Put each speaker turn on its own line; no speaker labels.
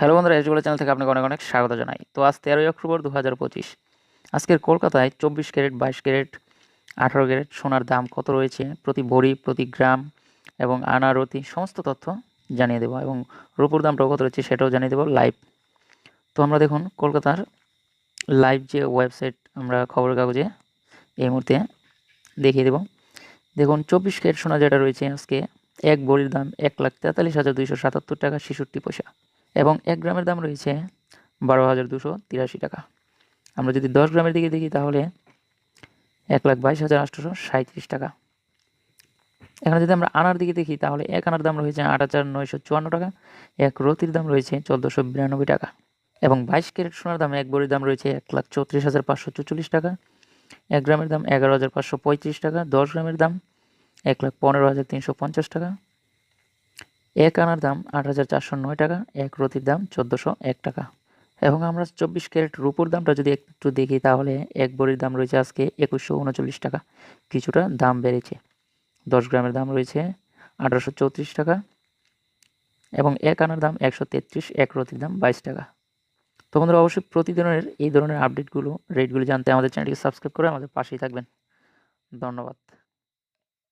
Hello বন্ধুরা এসগুলো channel থেকে আপনাকে অনেক অনেক স্বাগত জানাই। তো আজ তেরোই অক্টোবর দু হাজার পঁচিশ। আজকের কলকাতায় চব্বিশ ক্যারেট, বাইশ ক্যারেট, আঠারো ক্যারেট সোনার দাম কত রয়েছে? প্রতি ভরি, প্রতি গ্রাম এবং আনারতি সমস্ত তথ্য জানিয়ে দেবো এবং রূপুর দামটাও কত রয়েছে সেটাও জানিয়ে দেবো লাইভ তো আমরা দেখুন, কলকাতার লাইভ যে ওয়েবসাইট আমরা খবর কাগজে এই মুহূর্তে দেখিয়ে দেব। দেখুন, চব্বিশ ক্যারেট সোনা যেটা রয়েছে আজকে, এক ভরির দাম এক লাখ তেতাল্লিশ হাজার দুইশো সাতাত্তর টাকা ছেষট্টি পয়সা। এবং এক গ্রামের দাম রয়েছে বারো হাজার দুশো তিরাশি টাকা। আমরা যদি দশ গ্রামের দিকে দেখি তাহলে এক লাখ বাইশ হাজার আটশোশো সাঁত্রিশ টাকা। এখানে যদি আমরা আনার দিকে দেখি তাহলে এক আনার দাম রয়েছে আট হাজার নয়শো চুয়ান্ন টাকা, এক রতির দাম রয়েছে চোদ্দোশো বিরানব্বই টাকা এবং বাইশ ক্যারেট সোনার দাম এক বড়ির দাম রয়েছে এক লাখ চৌত্রিশ হাজার পাঁচশো চুচল্লিশ টাকা, এক গ্রামের দাম এগারো হাজার পাঁচশো পঁয়ত্রিশ টাকা, দশ গ্রামের দাম এক লাখ পনেরো হাজার তিনশো পঞ্চাশ টাকা এক আনার দাম আট হাজার চারশো নয় টাকা, এক রতির দাম চোদ্দোশো এক টাকা। এবং আমরা চব্বিশ ক্যারেট রুপোর দামটা যদি একটু দেখি, তাহলে এক বড়ির দাম রয়েছে আজকে একুশশো উনচল্লিশ টাকা। কিছুটা দাম বেড়েছে। দশ গ্রামের দাম রয়েছে আঠারোশো চৌত্রিশ টাকা এবং এক আনার দাম একশো তেত্রিশ, এক রতির দাম বাইশ টাকা। তো বন্ধুরা, অবশ্যই প্রতিদিনের এই ধরনের আপডেটগুলো রেটগুলো জানতে আমাদের চ্যানেলটিকে সাবস্ক্রাইব করে আমাদের পাশেই থাকবেন। ধন্যবাদ।